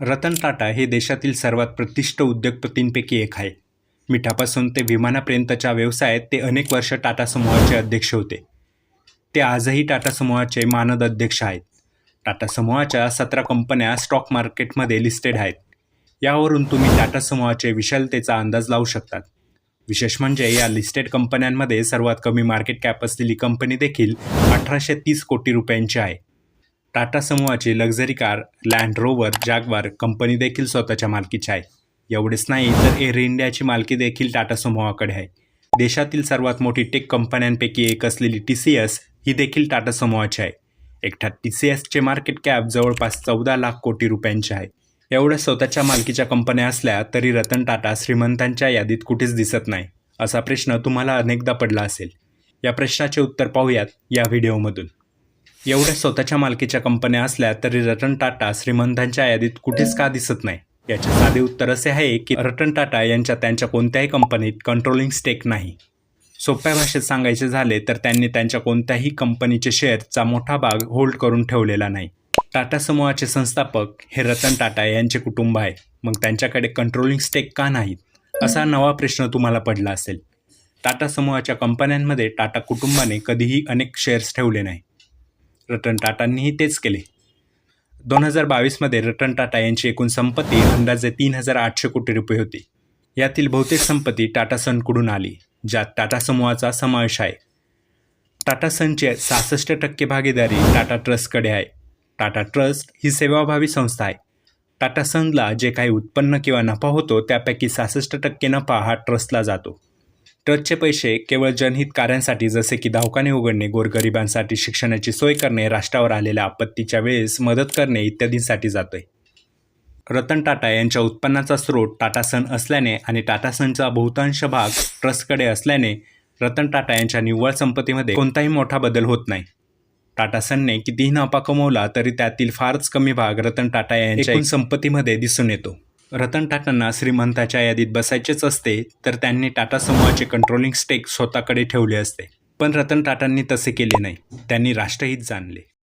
रतन टाटा हे देशातील सर्वात प्रतिष्ठ उद्योगपतींपैकी एक आहे. मिठापासून ते विमानापर्यंतच्या व्यवसायात ते अनेक वर्ष टाटा समूहाचे अध्यक्ष होते. ते आजही टाटा समूहाचे मानद अध्यक्ष आहेत. टाटा समूहाच्या सतरा कंपन्या स्टॉक मार्केटमध्ये लिस्टेड आहेत. यावरून तुम्ही टाटा समूहाचे विशालतेचा अंदाज लावू शकतात. विशेष म्हणजे या लिस्टेड कंपन्यांमध्ये सर्वात कमी मार्केट कॅप असलेली कंपनी देखील अठराशे तीस कोटी रुपयांची आहे. टाटा समूहाची luxury car Land Rover Jaguar company देखील स्वतःच्या मालकीची आहे. एवढेच नाही तर एअर इंडियाची मालकी देखील टाटा समूहाकडे आहे. देशातील सर्वात मोठी टेक कंपन्यांपैकी एक असलेली टी सी एस ही देखील टाटा समूहाची आहे. एकट्या टी सी एसचे मार्केट कॅप जवळपास चौदा लाख कोटी रुपयांचे आहे. एवढ्या स्वतःच्या मालकीच्या कंपन्या असल्या तरी रतन टाटा श्रीमंतांच्या यादीत कुठेच दिसत नाही असा प्रश्न तुम्हाला अनेकदा पडला असेल. या प्रश्नाचे उत्तर पाहूयात या व्हिडिओमधून एवढ्या स्वतःच्या मालकीच्या कंपन्या असल्या तरी रतन टाटा श्रीमंतांच्या यादीत कुठेच का दिसत नाही? याचे साधे उत्तर असे आहे की रतन टाटा यांच्या त्यांच्या कोणत्याही कंपनीत कंट्रोलिंग स्टेक नाही. सोप्या भाषेत सांगायचे झाले तर त्यांनी त्यांच्या कोणत्याही कंपनीचे शेअरचा मोठा भाग होल्ड करून ठेवलेला नाही. टाटा समूहाचे संस्थापक हे रतन टाटा यांचे कुटुंब आहे. मग त्यांच्याकडे कंट्रोलिंग स्टेक का नाहीत असा नवा प्रश्न तुम्हाला पडला असेल. टाटा समूहाच्या कंपन्यांमध्ये टाटा कुटुंबाने कधीही अनेक शेअर्स ठेवले नाही. रतन टाटांनीही तेच केले. दोन हजार बावीसमध्ये रतन टाटा यांची एकूण संपत्ती अंदाजे तीन हजार आठशे कोटी रुपये होती. यातील बहुतेक संपत्ती टाटा सनकडून आली ज्यात टाटा समूहाचा समावेश आहे. टाटा सनचे सहासष्ट टक्के भागीदारी टाटा ट्रस्टकडे आहे. टाटा ट्रस्ट ही सेवाभावी संस्था आहे. टाटा सनला जे काही उत्पन्न किंवा नफा होतो त्यापैकी सहासष्ट टक्के नफा हा ट्रस्टला जातो. ट्रस्टचे पैसे केवळ जनहित कार्यांसाठी जसे की दवाखाने उघडणे गोरगरिबांसाठी शिक्षणाची सोय करणे राष्ट्रावर आलेल्या आपत्तीच्या वेळेस मदत करणे इत्यादींसाठी जातोय. रतन टाटा यांच्या उत्पन्नाचा स्रोत टाटा सन असल्याने आणि टाटा सनचा बहुतांश भाग ट्रस्टकडे असल्याने रतन टाटा यांच्या निव्वळ संपत्तीमध्ये कोणताही मोठा बदल होत नाही. टाटा सनने कितीही नफा कमवला तरी त्यातील फारच कमी भाग रतन टाटा यांच्या संपत्तीमध्ये दिसून येतो. रतन टाटांना श्रीमंताच्या यादीत बसायचेच असते तर त्यांनी टाटा समूहाचे कंट्रोलिंग स्टेक स्वतःकडे ठेवले असते. पण रतन टाटांनी तसे केले नाही. त्यांनी राष्ट्रहित जाणले.